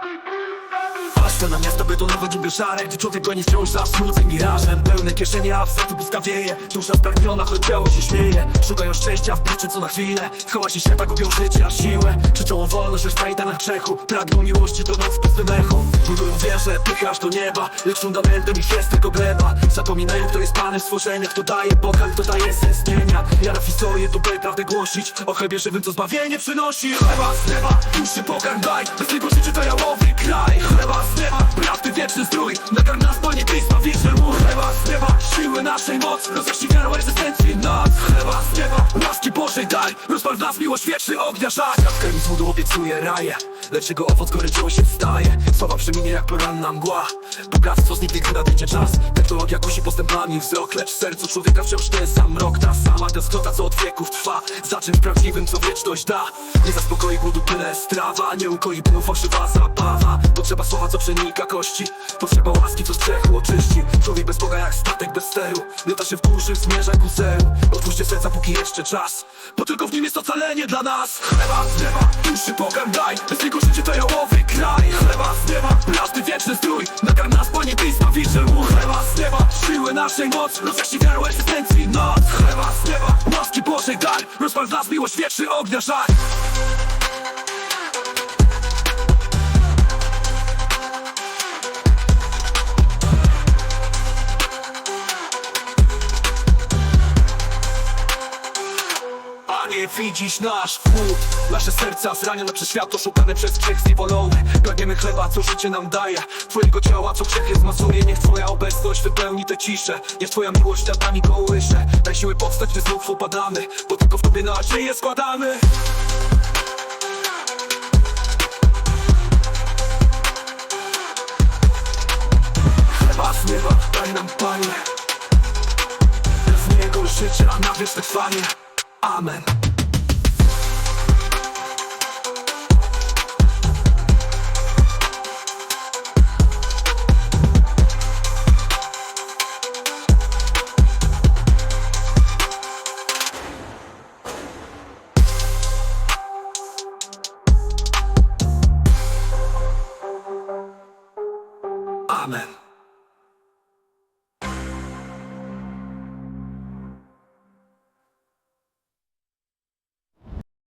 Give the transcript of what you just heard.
Happy birthday! Pełna miasta betonowe dżungle szare. Gdy człowiek goni wciąż za smrócem mirażem Pełne kieszenie absurdu pustka wieje. Dusza spragniona, choć ciało się śmieje. Szukają szczęścia w piczy co na chwilę. Chowa się świata, gubią życie, a siłę. Krzyczą o wolność, że w na grzechu. Pragną miłości do noc bez wydechu Budują wieże, pychasz do nieba. Lecz fundamentem ich jest tylko gleba. Zapominają kto jest panem stworzenia. Kto daje Boga, kto daje sens Ja na historię dobrej prawdę głosić. O chlebie żywym, co zbawienie przynosi. Chleba z nieba, duszy pokarm daj. Bez tego życie to jałowy naszej moc Roześlij wiarę egzystencji nas Chleba z nieba, łaski Bożej daj. Rozpal w nas miłość wieczny ognia żar Kawkę mi złudu obiecuje raje Lecz jego owoc goryczą się staje Sława przeminie jak poranna mgła. Bogactwo zniknie, gdy nadejdzie czas. Technologia kusi postępami wzrok Lecz w sercu człowieka wciąż ten sam rok. Ta sama tęsknota, co od wieków trwa. Za czymś prawdziwym, co wieczność da. Nie zaspokoi głodu tyle strawa. Nie ukoi bólu fałszywa zabawa. Potrzeba słowa, co przenika kości. Potrzeba łaski, co z grzechu oczyści. Człowiek bez Boga jak statek bez steru. Myta się w górze, zmierza ku zero Otwórzcie serca, póki jeszcze czas. Bo tylko w nim jest ocalenie dla nas. Chleba z nieba, duszy pokarm daj. Bez niego życie to jałowy kraj. Chleba z nieba, prawdy wieczny strój. Nakarm nas, Panie Pisma, wiczny mur Chleba z nieba, siły naszej moc Roześlij wiarę egzystencji noc. Chleba z nieba, łaski Bożej dar Rozpal w nas miłość wieczny ognia żar Panie, widzisz nasz wchód Nasze serca zranione przez świat Oszukane przez grzech zniewolone Pragniemy chleba, co życie nam daje. Twojego ciała, co grzech jest masuje. Niech Twoja obecność wypełni tę ciszę. Niech Twoja miłość nad nami kołysze Daj siły powstać, gdy znów upadamy Bo tylko w Tobie nadzieję składamy. Chleba z nieba, daj nam Panie. Z niego życie, a na wieczne trwanie. Amen Amen.